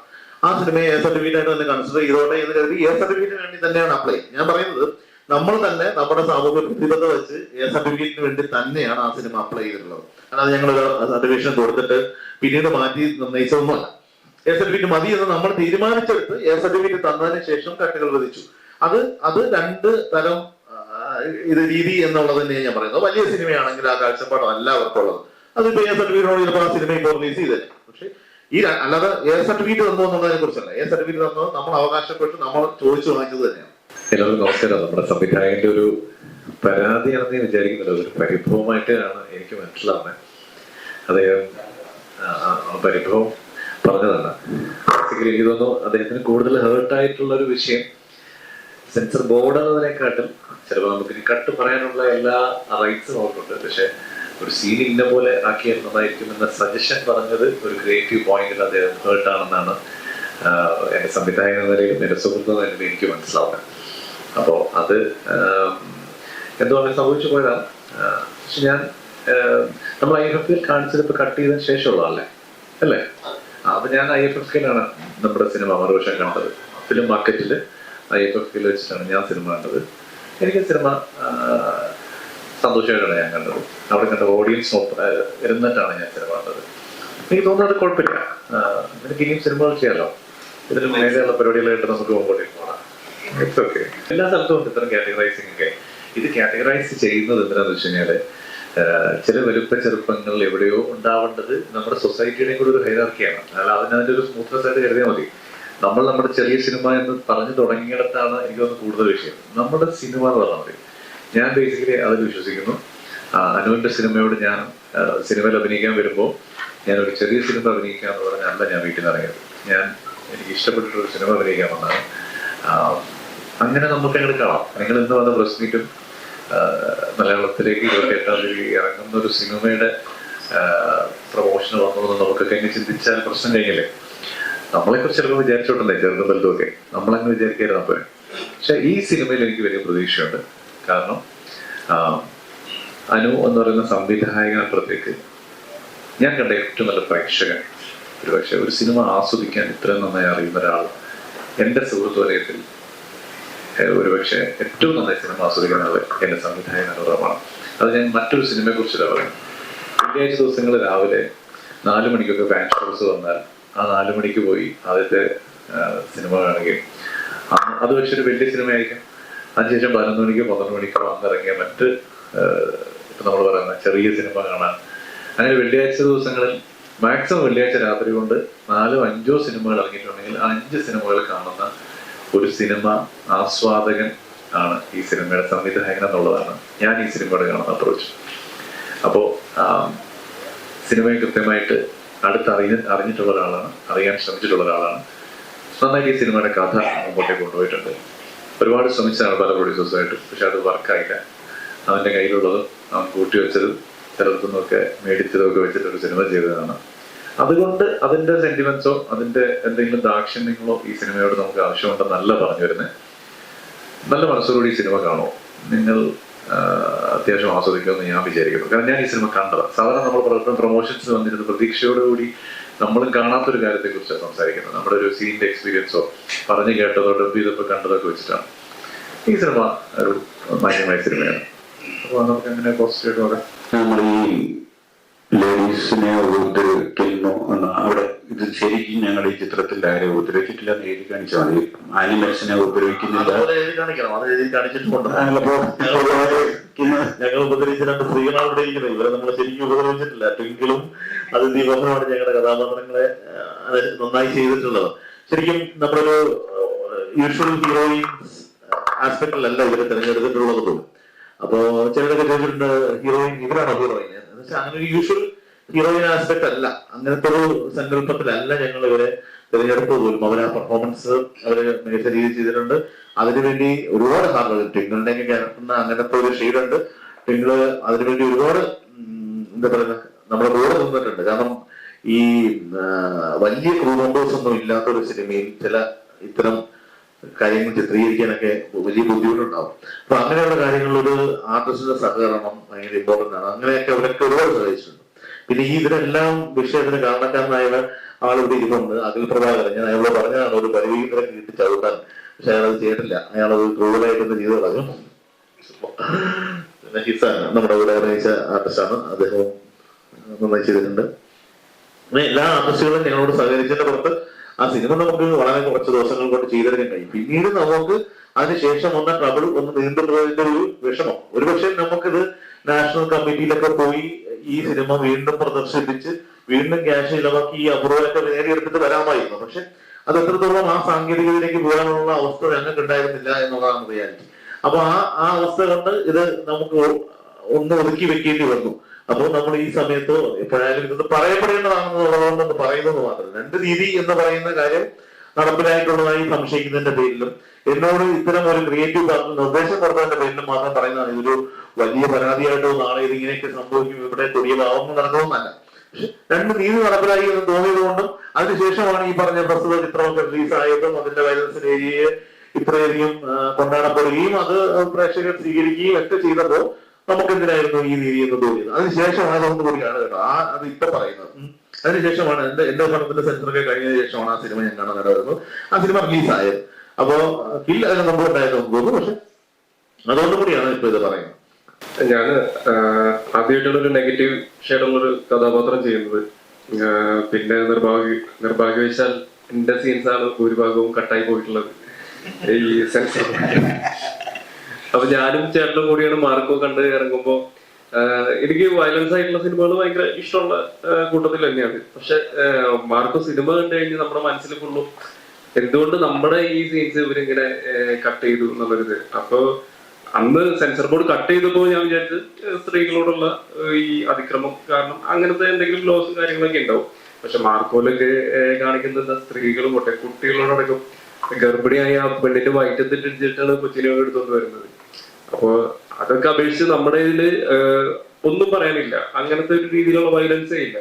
ആ സിനിമയെ എയർ സർട്ടിഫിക്കറ്റ് ആയിട്ട് തന്നെ കൺസിഡർ ചെയ്തോട്ടെ എന്ന് കരുതി എയർ സർട്ടിഫിക്കറ്റിന് വേണ്ടി തന്നെയാണ് അപ്ലൈ ഞാൻ പറയുന്നത് നമ്മൾ തന്നെ നമ്മുടെ സാമൂഹ്യ പ്രതിബദ്ധത വെച്ച് എയർ സർട്ടിഫിക്കറ്റിന് വേണ്ടി തന്നെയാണ് ആ സിനിമ അപ്ലൈ ചെയ്തിട്ടുള്ളത്. അല്ലാതെ ഞങ്ങൾ സർട്ടിഫിക്കേഷൻ കൊടുത്തിട്ട് പിന്നീട് മാറ്റി നിർണയിച്ചതൊന്നുമല്ല എയർ സർട്ടിഫിക്കറ്റ് മതി എന്ന് നമ്മൾ തീരുമാനിച്ചെടുത്ത് എയർ സർട്ടിഫിക്കറ്റ് തന്നതിന് ശേഷം കട്ടുകൾ വിധിച്ചു അത് അത് രണ്ട് തരം ഇത് രീതി എന്നുള്ളത് തന്നെയാണ് ഞാൻ പറയുന്നത്. വലിയ സിനിമയാണെങ്കിൽ ആ കാഴ്ചപ്പാടും എല്ലാവർക്കും ഉള്ളത് അതിപ്പോ എ സർട്ടിഫിക്കറ്റ് ചിലപ്പോൾ ആ സിനിമ ഇപ്പോൾ റിലീസ് ചെയ്തല്ലേ പക്ഷേ ഈ അല്ലാതെ എ സർട്ടിഫിക്കറ്റ് തന്നു എന്നുള്ളതിനെ കുറിച്ചല്ല. എ സർട്ടിഫിക്കറ്റ് തന്നത് നമ്മൾ അവകാശപ്പെട്ട് നമ്മൾ ചോദിച്ചു വാങ്ങിച്ചത് തന്നെയാണ്. എല്ലാവരും നമസ്കാരം. നമ്മുടെ സംവിധായകന്റെ ഒരു പരാതിയാണെന്ന് വിചാരിക്കുന്നില്ല. ഒരു പരിഭവമായിട്ടാണ് എനിക്ക് മനസ്സിലാവുന്നത് അദ്ദേഹം പരിഭവം പറഞ്ഞതാണ് എനിക്ക് തോന്നുന്നു അദ്ദേഹത്തിന് കൂടുതൽ ഹേർട്ടായിട്ടുള്ള ഒരു വിഷയം സെൻസർ ബോർഡ് എന്നതിനെക്കാട്ടും ചിലപ്പോൾ നമുക്ക് കട്ട് പറയാനുള്ള എല്ലാ റൈറ്റ്സും അവർക്കുണ്ട്. പക്ഷെ ഒരു സീൻ ഇന്ന പോലെ ആക്കിയാൽ നന്നായിരിക്കും എന്ന സജഷൻ പറഞ്ഞത് ഒരു ക്രിയേറ്റീവ് പോയിന്റിൽ അദ്ദേഹം കേട്ടാണെന്നാണ് എന്റെ സംവിധായകൻ എന്ന നിലയിലും എന്റെ സുഹൃത്ത് നിലയിൽ എനിക്ക് മനസ്സിലാവുന്നത്. അപ്പോൾ അത് എന്തോ അങ്ങനെ സംഭവിച്ചു പോയതാണ്. പക്ഷെ ഞാൻ നമ്മൾ ഐ എഫ് എൽ കാണിച്ചത് ഇപ്പൊ കട്ട് ചെയ്തതിന് ശേഷമുള്ളതല്ലേ അല്ലേ? അപ്പൊ ഞാൻ ഐ എഫ് എഫ് കെയിലാണ് നമ്മുടെ സിനിമ മറുവശം കണ്ടത്. ഫിലിം മാർക്കറ്റിൽ ഐ എഫ് എഫ് കെയിൽ വെച്ചിട്ടാണ് ഞാൻ സിനിമ കണ്ടത്. എനിക്ക് സിനിമ സന്തോഷമായിട്ടാണ് ഞാൻ കണ്ടത്. അവിടെ കണ്ട ഓഡിയൻസ് ഇരുന്നിട്ടാണ് ഞാൻ സിനിമ കണ്ടത്. എനിക്ക് തോന്നുന്നത് കുഴപ്പമില്ല. എനിക്ക് ഇനിയും സിനിമകൾ ചെയ്യാമല്ലോ ഇതിന് മേലെയുള്ള പരിപാടികളായിട്ട് നമുക്ക് മുമ്പോട്ടേക്ക് പോകണം ഇറ്റ്സ് ഓക്കെ എല്ലാ സ്ഥലത്തും ഉണ്ട് ഇത്തരം കാറ്റഗറൈസിംഗ് ഒക്കെ. ഇത് കാറ്റഗറൈസ് ചെയ്യുന്നത് എന്തിനാന്ന് വെച്ച് കഴിഞ്ഞാൽ ചില വലുപ്പ ചെറുപ്പങ്ങൾ എവിടെയോ ഉണ്ടാവേണ്ടത് നമ്മുടെ സൊസൈറ്റിയുടെ കൂടെ ഒരു ഹൈറാർക്കിയാണ് അല്ല അതിന് ഒരു സ്മൂത്ത്നെസ് ആയിട്ട് കരുതിയാൽ മതി. നമ്മൾ നമ്മുടെ ചെറിയ സിനിമ എന്ന് പറഞ്ഞു തുടങ്ങിയിടത്താണ് എനിക്ക് തോന്നുന്നത് കൂടുതൽ വിഷയം. നമ്മുടെ സിനിമ എന്ന് പറഞ്ഞാൽ മതി. ഞാൻ ബേസിക്കലി അതിൽ വിശ്വസിക്കുന്നു. അനുവിന്റെ സിനിമയോട് ഞാൻ സിനിമയിൽ അഭിനയിക്കാൻ വരുമ്പോൾ ഞാൻ ഒരു ചെറിയ സിനിമ അഭിനയിക്കുക എന്ന് പറഞ്ഞല്ല ഞാൻ വീട്ടിൽ നിന്ന് ഇറങ്ങിയത്. ഞാൻ എനിക്ക് ഇഷ്ടപ്പെട്ടിട്ടൊരു സിനിമ അഭിനയിക്കാൻ വന്നതാണ്. അങ്ങനെ നമുക്ക് അങ്ങോട്ട് കാണാം. നിങ്ങൾ ഇന്ന് വന്ന മീറ്റും മലയാളത്തിലേക്ക് ഇരുപത്തി എട്ടാം തീയതി ഇറങ്ങുന്ന ഒരു സിനിമയുടെ പ്രൊമോഷൻ വന്നതെന്ന് നമുക്കൊക്കെ എങ്ങനെ ചിന്തിച്ചാൽ പ്രശ്നം കഴിഞ്ഞില്ലേ? നമ്മളെ കുറിച്ച് ചിലപ്പോൾ വിചാരിച്ചോണ്ടല്ലേ ചെറുതും വലുതുമൊക്കെ നമ്മളങ്ങ് വിചാരിക്കരുത് അപ്പോൾ. പക്ഷെ ഈ സിനിമയിൽ എനിക്ക് വലിയ പ്രതീക്ഷയുണ്ട്. കാരണം അനു എന്ന് പറയുന്ന സംവിധായകനപ്പുറത്തേക്ക് ഞാൻ കണ്ട ഏറ്റവും നല്ല പ്രേക്ഷകൻ. ഒരു പക്ഷെ ഒരു സിനിമ ആസ്വദിക്കാൻ ഇത്രയും നന്നായി അറിയുന്ന ഒരാൾ എന്റെ സുഹൃത്ത് വലയത്തിൽ ഒരു ഏറ്റവും നന്നായി സിനിമ ആസ്വദിക്കുന്നത് എന്റെ സംവിധായകൻ അനുറമാണ് അത് ഞാൻ മറ്റൊരു സിനിമയെ കുറിച്ചല്ല പറയുന്നത്. വെള്ളിയാഴ്ച ദിവസങ്ങൾ രാവിലെ നാല് മണിക്കൊക്കെ ഫാൻ ഷോസ് വന്നാൽ ആ നാലു മണിക്ക് പോയി ആദ്യത്തെ സിനിമ കാണുകയും. അത് വെച്ചൊരു വലിയ സിനിമയായിരിക്കും. അതിനുശേഷം പതിനൊന്ന് മണിക്കോ പന്ത്രണ്ട് മണിക്കോ വന്നിറങ്ങിയ മറ്റ് ഇപ്പൊ നമ്മൾ പറയുന്ന ചെറിയ സിനിമ കാണാൻ. അങ്ങനെ വെള്ളിയാഴ്ച ദിവസങ്ങളിൽ മാക്സിമം വെള്ളിയാഴ്ച രാത്രി കൊണ്ട് നാലോ അഞ്ചോ സിനിമകൾ ഇറങ്ങിയിട്ടുണ്ടെങ്കിൽ അഞ്ച് സിനിമകൾ കാണുന്ന ഒരു സിനിമ ആസ്വാദകൻ ആണ് ഈ സിനിമയുടെ സംവിധായകൻ എന്നുള്ളതാണ് ഞാൻ ഈ സിനിമയുടെ കാണുന്ന അപ്രോച്ച് അപ്പോൾ സിനിമയെ കൃത്യമായിട്ട് അടുത്ത് അറിഞ്ഞ അറിഞ്ഞിട്ടുള്ള ഒരാളാണ് അറിയാൻ ശ്രമിച്ചിട്ടുള്ള ഒരാളാണ്. നന്നായിട്ട് ഈ സിനിമയുടെ കഥ മുമ്പോട്ടേക്ക് കൊണ്ടുപോയിട്ടുണ്ട്. ഒരുപാട് ശ്രമിച്ചതാണ് പല പ്രൊഡ്യൂസേഴ്സായിട്ട് പക്ഷെ അത് വർക്കായില്ല. അവന്റെ കയ്യിലുള്ളതും അവൻ കൂട്ടി വെച്ചതും ചിലർക്കും ഒക്കെ മേടിച്ചതും ഒക്കെ വെച്ചിട്ട് സിനിമ ചെയ്തതാണ്. അതുകൊണ്ട് അതിന്റെ സെന്റിമെന്റ്സോ അതിന്റെ എന്തെങ്കിലും ദാക്ഷിണ്യങ്ങളോ ഈ സിനിമയോട് നമുക്ക് ആവശ്യമുണ്ടെന്നല്ല പറഞ്ഞു വരുന്നത്. നല്ല മനസ്സോടുകൂടി ഈ സിനിമ കാണുമോ? നിങ്ങൾ അത്യാവശ്യം ആസ്വദിക്കുമെന്ന് ഞാൻ വിചാരിക്കുന്നു. കാരണം ഞാൻ ഈ സിനിമ കണ്ടത് സാധാരണ നമ്മൾ പലപ്പോഴും പ്രൊമോഷൻസ് വന്നിരുന്ന പ്രതീക്ഷയോടുകൂടി നമ്മളും കാണാത്തൊരു കാര്യത്തെ കുറിച്ചാണ് സംസാരിക്കുന്നത്. നമ്മുടെ ഒരു സീനിന്റെ എക്സ്പീരിയൻസോ പറഞ്ഞു കേട്ടതോ ഡബ് ചെയ്തപ്പോൾ കണ്ടതൊക്കെ വെച്ചിട്ടാണ്. ഈ സിനിമ ഒരു മാന്യമായ സിനിമയാണ്. അപ്പോൾ നമുക്ക് എങ്ങനെ പോസിറ്റീവായിട്ട് നോക്കാം? ഈ ലേഡീസിനെ ഉപദ്രവിക്കുന്നു എന്ന് അവിടെ ഇത് ശരിക്കും ഞങ്ങളുടെ ഈ ചിത്രത്തിൽ ആരെ ഉപദ്രവിച്ചിട്ടില്ല എന്ന് എഴുതി കാണിച്ചാൽ മതി ആനിമൽസിനെ ഉപദ്രവിക്കുന്നില്ല. ഞങ്ങൾ ഉപദ്രവിച്ച രണ്ട് സ്ത്രീകളാണ് ഇവിടെ ഇരിക്കുന്നത്. ഇവരെ നമ്മൾ ശരിക്കും ഉപദ്രവിച്ചിട്ടില്ല. ട്വിങ്കിളും അത് ദീപകമാണ് ഞങ്ങളുടെ കഥാപാത്രങ്ങളെ നന്നായി ചെയ്തിട്ടുള്ളത്. ശരിക്കും നമ്മളൊരു യൂഷ്വൽ ഹീറോയിൻ ആസ്പെക്ടിലല്ല ഇവരെ തിരഞ്ഞെടുത്തിട്ടുള്ളത്. പോലും അപ്പോ ചിലരൊക്കെ ചോദിച്ചിട്ടുണ്ട് ഹീറോയിൻ ഇവരാണോ ഹീറോയിൻ എന്ന് വെച്ചാൽ അങ്ങനെ ഒരു യൂഷ്വൽ ഹീറോയിൻ ആസ്പെക്ട് അല്ല. അങ്ങനത്തെ ഒരു സങ്കല്പത്തിലല്ല ഞങ്ങൾ ഇവരെ തിരഞ്ഞെടുപ്പ് പോലും അവർ ആ പെർഫോമൻസ് അവർ മികച്ച രീതിയിൽ ചെയ്തിട്ടുണ്ട്. അതിനുവേണ്ടി ഒരുപാട് ഹാർഡ് ടിങ്കിളിന്റെ ക്യാരക്ടറിന് അങ്ങനത്തെ ഒരു ഷെയ്ഡ് ഉണ്ട് ടിങ്കിൾ അതിനുവേണ്ടി ഒരുപാട് എന്താ പറയുക നമ്മുടെ കൂടെ നിന്നിട്ടുണ്ട്. കാരണം ഈ വലിയ ക്രൂ മെമ്പേഴ്സ് ഒന്നും ഇല്ലാത്ത ഒരു സിനിമയിൽ ചില ഇത്തരം കാര്യങ്ങൾ ചിത്രീകരിക്കാനൊക്കെ വലിയ ബുദ്ധിമുട്ടുണ്ടാവും. അപ്പൊ അങ്ങനെയുള്ള കാര്യങ്ങളിൽ ഒരു ആർട്ടിസ്റ്റിന്റെ സഹകരണം ഭയങ്കര ഇമ്പോർട്ടന്റ് ആണ്. അങ്ങനെയൊക്കെ അവരൊക്കെ ഒരുപാട് സഹായിച്ചിട്ടുണ്ട്. പിന്നെ ഈ ഇതിനെല്ലാം വിഷയത്തിന് കാരണക്കാരനായ ആൾ ഇവിടെ ഇരിപ്പുണ്ട് അഖിൽ പ്രഭാകരൻ. ഞാൻ അയാളോട് പറഞ്ഞതാണ് ഒരു പരിവീകരം കിട്ടി ചവിട്ടാൻ. പക്ഷെ അയാൾ അത് ചെയ്തിട്ടില്ല. അയാൾ അത് ചെയ്ത് കളഞ്ഞു. പിന്നെ ഹിസാണ് നമ്മുടെ കൂടെ അഭിനയിച്ച ആർട്ടിസ്റ്റാണ്. അദ്ദേഹം നന്നായി ചെയ്തിട്ടുണ്ട്. എല്ലാ ആർട്ടിസ്റ്റുകളും ഞങ്ങളോട് സഹകരിച്ചതിന്റെ പുറത്ത് ആ സിനിമ നമുക്ക് വളരെ കുറച്ച് ദിവസങ്ങൾ കൊണ്ട് ചെയ്തെടുക്കാൻ കഴിയും. പിന്നീട് നമുക്ക് അതിനുശേഷം വന്ന ട്രബിൾ ഒന്ന് നീണ്ടുള്ളതിന്റെ ഒരു വിഷമം. ഒരുപക്ഷെ നമുക്കിത് നാഷണൽ കമ്മിറ്റിയിലൊക്കെ പോയി ഈ സിനിമ വീണ്ടും പ്രദർശിപ്പിച്ച് വീണ്ടും ക്യാഷ് ഇളവാക്കി ഈ അപൂർവമൊക്കെ നേടിയെടുത്തിട്ട് വരാമായിരുന്നു. പക്ഷെ അത് എത്രത്തോളം ആ സാങ്കേതികതയിലേക്ക് പോകാനുള്ള അവസ്ഥ ഞങ്ങൾക്ക് ഉണ്ടായിരുന്നില്ല എന്നുള്ളതാണ് റിയാലിറ്റി അപ്പൊ ആ ആ അവസ്ഥ കണ്ട് ഇത് നമുക്ക് ഒന്ന് ഒതുക്കി വെക്കേണ്ടി വന്നു. അപ്പോൾ നമ്മൾ ഈ സമയത്ത് എപ്പോഴായാലും ഇത് പറയപ്പെടേണ്ടതാണെന്നുള്ളതുകൊണ്ട് പറയുന്നത് മാത്രം രണ്ട് രീതി എന്ന് പറയുന്ന കാര്യം നടപ്പിലായിട്ടുള്ളതായി സംശയിക്കുന്നതിന്റെ പേരിലും എന്നോട് ഇത്തരം ഒരു ക്രിയേറ്റീവ് നിർദ്ദേശം നടത്തേണ്ട പേരിലും മാത്രം പറയുന്നതാണ്. ഇതൊരു വലിയ പരാതിയായിട്ടോ നാളെ ഇതിങ്ങനെയൊക്കെ സംഭവിക്കും ഇവിടെ കൊടിയ ഭാവം നടക്കണമെന്നല്ല രണ്ട് നീതി നടപ്പിലായി എന്ന് തോന്നിയത് കൊണ്ടും അതിനുശേഷമാണ് ഈ പറഞ്ഞ പ്രസ്തുത ചിത്രമൊക്കെ റിലീസ് ആയതും അതിന്റെ വയലൻസിന് ഏരിയയെ ഇത്രയധികം കൊണ്ടാടപ്പെടുകയും അത് പ്രേക്ഷകർ സ്വീകരിക്കുകയും ഒക്കെ ചെയ്തപ്പോൾ നമുക്ക് എന്തിനായിരുന്നു ഈ നീതി എന്ന് തോന്നിയത്? അതിനുശേഷമാണ് അതൊന്ന് കൂടിയാണ് കേട്ടോ. ആ അത് ഇപ്പൊ പറയുന്നത്. അതിനുശേഷമാണ് എന്റെ എന്റെ പണത്തിന്റെ സെൻസറൊക്കെ കഴിഞ്ഞ ശേഷമാണ് ആ സിനിമ ഞാൻ കാണാൻ ഇടവരുന്നത് ആ സിനിമ റിലീസ് ആയത് അപ്പോ കിൽ അതിന് നമ്മൾ ഉണ്ടായിരുന്നു തോന്നുന്നു. പക്ഷെ അതുകൊണ്ട് കൂടിയാണ് ഇപ്പൊ ഇത് പറയുന്നത്. ഞാൻ ആദ്യമായിട്ടുള്ള ഒരു നെഗറ്റീവ് ഷെയ്ഡുള്ള ഒരു കഥാപാത്രം ചെയ്യുന്നത്. പിന്നെ നിർഭാഗ്യ നിർഭാഗ്യവശാൽ എന്റെ സീൻസ് ആണ് ഭൂരിഭാഗവും കട്ടായി പോയിട്ടുള്ളത്. ഈ സെൻസർ അപ്പൊ ഞാനും ചേട്ടനും കൂടിയാണ് മാർക്കോ കണ്ട് ഇറങ്ങുമ്പോ എനിക്ക് വയലൻസ് ആയിട്ടുള്ള സിനിമകൾ ഭയങ്കര ഇഷ്ടമുള്ള കൂട്ടത്തിൽ തന്നെയാണ്. പക്ഷെ മാർക്കോ സിനിമ കണ്ടു കഴിഞ്ഞ് നമ്മുടെ മനസ്സിൽ ഫുള്ളും എന്തുകൊണ്ട് നമ്മുടെ ഈ സീൻസ് ഇവരിങ്ങനെ കട്ട് ചെയ്തു എന്നുള്ളൊരിത്. അപ്പൊ അന്ന് സെൻസർ ബോർഡ് കട്ട് ചെയ്തപ്പോ ഞാൻ വിചാരിച്ചത് സ്ത്രീകളോടുള്ള ഈ അതിക്രമം കാരണം അങ്ങനത്തെ എന്തെങ്കിലും ലോസും കാര്യങ്ങളൊക്കെ ഉണ്ടാവും. പക്ഷെ മാർക്കോലൊക്കെ കാണിക്കുന്നത് സ്ത്രീകളും പോട്ടെ കുട്ടികളോടടക്കം ഗർഭിണിയായ പെണ്ണിന്റെ വയറ്റത്തിട്ടിട്ടാണ് കൊച്ചിനെ എടുത്തുകൊണ്ട് വരുന്നത്. അപ്പോ അതൊക്കെ അപേക്ഷിച്ച് നമ്മുടെ ഇതിൽ ഒന്നും പറയാനില്ല. അങ്ങനത്തെ ഒരു രീതിയിലുള്ള വയലൻസേ ഇല്ല.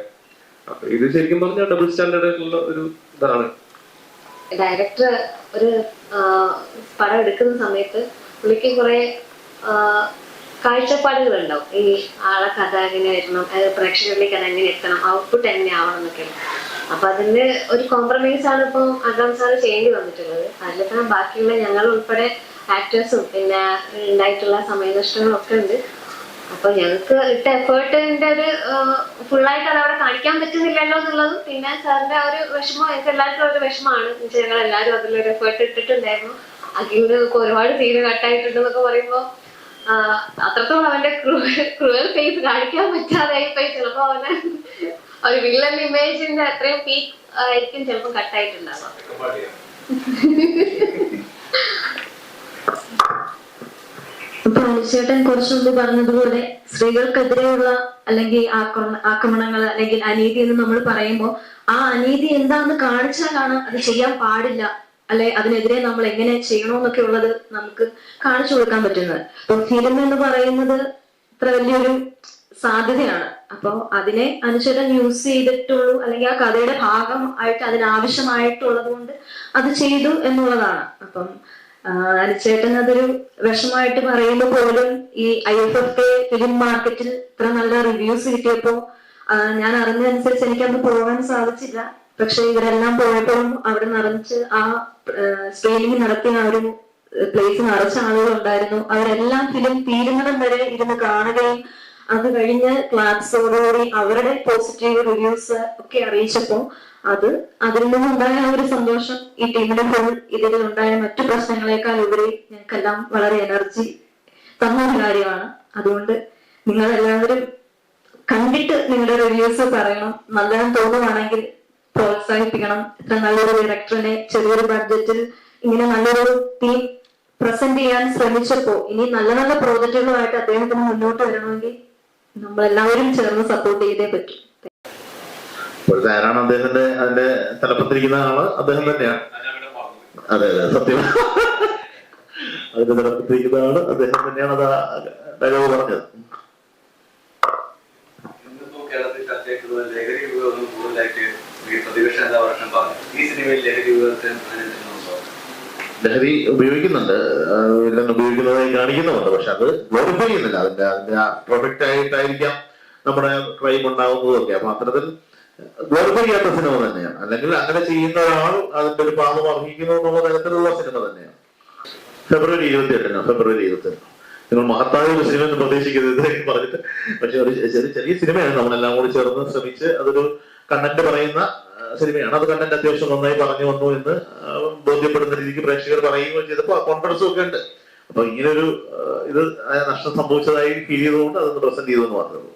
അപ്പൊ ഇത് ശരിക്കും പറഞ്ഞാൽ ഡബിൾ സ്റ്റാൻഡേർഡ് ആയിട്ടുള്ള ഒരു ഇതാണ്. ഡയറക്ടർ ഒരു പടം എടുക്കുന്ന സമയത്ത് പുള്ളിക്ക് കുറെ കാഴ്ചപ്പാടുകൾ ഉണ്ടാവും ഈ ആളെ കഥ എങ്ങനെ വരണം പ്രേക്ഷകരിലേക്ക് അത് എങ്ങനെ എത്തണം ഔട്ട്പുട്ട് എങ്ങനെ ആവണം എന്നൊക്കെ. അപ്പൊ അതിന്റെ ഒരു കോംപ്രമൈസ് ആണ് ഇപ്പൊ അകം സാറ് ചെയ്യേണ്ടി വന്നിട്ടുള്ളത്. അതിലൊക്കെ ബാക്കിയുള്ള ഞങ്ങൾ ഉൾപ്പെടെ ആക്ടേഴ്സും പിന്നെ ഉണ്ടായിട്ടുള്ള സമയനഷ്ടങ്ങളും ഒക്കെ ഉണ്ട്. അപ്പൊ ഞങ്ങൾക്ക് ഇട്ട എഫേർട്ടിന്റെ ഒരു ഫുള്ളായിട്ട് അത് അവിടെ കാണിക്കാൻ പറ്റുന്നില്ലല്ലോ എന്നുള്ളതും പിന്നെ സാറിന്റെ ആ ഒരു വിഷമം ഞങ്ങൾക്ക് എല്ലാവർക്കും ഒരു വിഷമമാണ്. ഞങ്ങൾ എല്ലാവരും അതിലൊരു എഫേർട്ട് ഇട്ടിട്ടുണ്ടായിരുന്നു. അഖിലിന് ഒരുപാട് സീന് കട്ടായിട്ടുണ്ടെന്നൊക്കെ പറയുമ്പോ ആ, അത്രത്തോളം അവന്റെ ക്രൂവൽ ഫേസ് കാണിക്കാൻ പറ്റാതായി പോയി ചിലപ്പോ അവന് ഒരു വില്ലൻ ഇമേജിന്റെ അത്രയും പീക്ക് ആയിരിക്കും ചിലപ്പോൾ കട്ടായിട്ടുണ്ടാവുക അനുചേട്ടൻ കുറച്ചു മുമ്പ് പറഞ്ഞതുപോലെ സ്ത്രീകൾക്കെതിരെയുള്ള അല്ലെങ്കിൽ ആക്രമണ ആക്രമണങ്ങൾ അല്ലെങ്കിൽ അനീതി എന്ന് നമ്മൾ പറയുമ്പോൾ ആ അനീതി എന്താണെന്ന് കാണിച്ചാലാണ് അത് ചെയ്യാൻ പാടില്ല. അല്ലെ? അതിനെതിരെ നമ്മൾ എങ്ങനെ ചെയ്യണമെന്നൊക്കെ ഉള്ളത് നമുക്ക് കാണിച്ചു കൊടുക്കാൻ പറ്റുന്നത്. അപ്പൊ ഫിലിം എന്ന് പറയുന്നത് ഇത്ര വലിയൊരു സാധ്യതയാണ്. അപ്പോൾ അതിനെ അനുചേട്ടൻ യൂസ് ചെയ്തിട്ടുള്ളൂ. അല്ലെങ്കിൽ ആ കഥയുടെ ഭാഗം ആയിട്ട് അതിനാവശ്യമായിട്ടുള്ളത് കൊണ്ട് അത് ചെയ്തു എന്നുള്ളതാണ്. അപ്പം അനുചേട്ടൻ അതൊരു വിഷമമായിട്ട് പറയുമ്പോൾ പോലും ഈ ഐ എഫ് എഫ് ഫിലിം മാർക്കറ്റിൽ ഇത്ര നല്ല റിവ്യൂസ് കിട്ടിയപ്പോ ഞാൻ അറിഞ്ഞതനുസരിച്ച് എനിക്കന്ന് പോകാൻ സാധിച്ചില്ല. പക്ഷെ ഇവരെല്ലാം പോയപ്പോഴും അവിടെ നിറച്ച് ആ സ്ക്രീനിങ് നടത്തിയ ആ ഒരു പ്ലേസ് നിറച്ച ആളുകൾ ഉണ്ടായിരുന്നു അവരെല്ലാം ഫിലിം തീരുന്നിടം വരെ ഇരുന്ന് കാണുകയും അത് കഴിഞ്ഞ് ക്ലാസ്സോടുകൂടി അവരുടെ പോസിറ്റീവ് റിവ്യൂസ് ഒക്കെ അറിയിച്ചപ്പോ അത് അതിൽ നിന്നുണ്ടായ ഒരു സന്തോഷം ഈ ടീമിന്റെ ഫോൺ ഇതിൽ ഉണ്ടായ മറ്റു പ്രശ്നങ്ങളെക്കാൾ ഉപരി ഞങ്ങൾക്കെല്ലാം വളരെ എനർജി തന്ന ഒരു കാര്യമാണ്. അതുകൊണ്ട് നിങ്ങൾ എല്ലാവരും കണ്ടിട്ട് നിങ്ങളുടെ റിവ്യൂസ് പറയണം. നല്ലതെന്ന് തോന്നുവാണെങ്കിൽ പ്രോത്സാഹിപ്പിക്കണം. ഇത്ര നല്ലൊരു ഡയറക്ടറിനെ ചെറിയൊരു ബഡ്ജറ്റിൽ ഇങ്ങനെ നല്ലൊരു ടീം പ്രസന്റ് ചെയ്യാൻ ശ്രമിച്ചപ്പോ ഇനി നല്ല നല്ല പ്രോജക്റ്റുകളുമായിട്ട് അദ്ദേഹത്തിന് മുന്നോട്ട് വരണമെങ്കിൽ നമ്മളെല്ലാവരും ചേർന്ന് സപ്പോർട്ട് ചെയ്തേ പറ്റും. ഇപ്പോഴത്തെ ആരാണ് അദ്ദേഹത്തിന്റെ അതിന്റെ തലപ്പത്തിരിക്കുന്ന ആൾ അദ്ദേഹം തന്നെയാണ് അതെ അതെ സത്യം. അതിന്റെ തലപ്പത്തിരിക്കുന്ന ആൾ അദ്ദേഹം തന്നെയാണ് അത് ഡയലോഗ് പറഞ്ഞത്. ഇന്നിപ്പോ കേരളത്തിൽ ചർച്ചയായിട്ടുള്ള ലഹരി ഉപയോഗം കൂടുതലായിട്ട് ഈ പ്രതിപക്ഷ വർഷം പറഞ്ഞു ഈ സിനിമയിൽ ലഹരി ഉപയോഗത്തെ അനുസരിച്ചുണ്ടോ ലഹരി ഉപയോഗിക്കുന്നുണ്ട്. ആ, ഉപയോഗിക്കുന്നതായി കാണിക്കുന്നുമുണ്ട്. പക്ഷെ അത് ഗ്ലോറിഫൈ ചെയ്യുന്നില്ല അതിന്റെ അതിന്റെ പ്രൊഡക്റ്റ് ആയിട്ടായിരിക്കാം നമ്മുടെ ക്രൈം ഉണ്ടാകുന്നതൊക്കെ അപ്പൊ അത്തരത്തിൽ ഗ്ലോറിഫൈ ചെയ്യാത്ത സിനിമ തന്നെയാണ്. അല്ലെങ്കിൽ അങ്ങനെ ചെയ്യുന്ന ഒരാൾ അതിന്റെ ഒരു പാപം അർഹിക്കുന്നു എന്നുള്ള തരത്തിലുള്ള സിനിമ തന്നെയാണ്. ഫെബ്രുവരി ഇരുപത്തി എട്ടിന് ഫെബ്രുവരി ഇരുപത്തി എട്ടിന് നിങ്ങൾ മഹത്തായ ഒരു സിനിമ എന്ന് പ്രതീക്ഷിക്കരുത് പറഞ്ഞിട്ട്. പക്ഷെ ഒരു ചെറിയ ചെറിയ സിനിമയാണ് നമ്മളെല്ലാം കൂടി ചേർന്ന് ശ്രമിച്ച് അതൊരു കണ്ടന്റ് പറയുന്ന ആ, സിനിമയാണ് അത് കണ്ടന്റ് അത്യാവശ്യം നന്നായി പറഞ്ഞു വന്നു എന്ന് ബോധ്യപ്പെടുന്ന രീതിക്ക് പ്രേക്ഷകർ പറയുകയും ചെയ്തപ്പോൾ കോൺഫിഡൻസും ഒക്കെ ഉണ്ട്. അപ്പൊ ഇങ്ങനൊരു ഇത് നഷ്ടം സംഭവിച്ചതായി ഫീൽ ചെയ്തുകൊണ്ട് അതൊന്ന് പ്രസന്റ് ചെയ്തു എന്ന് ഉള്ളൂ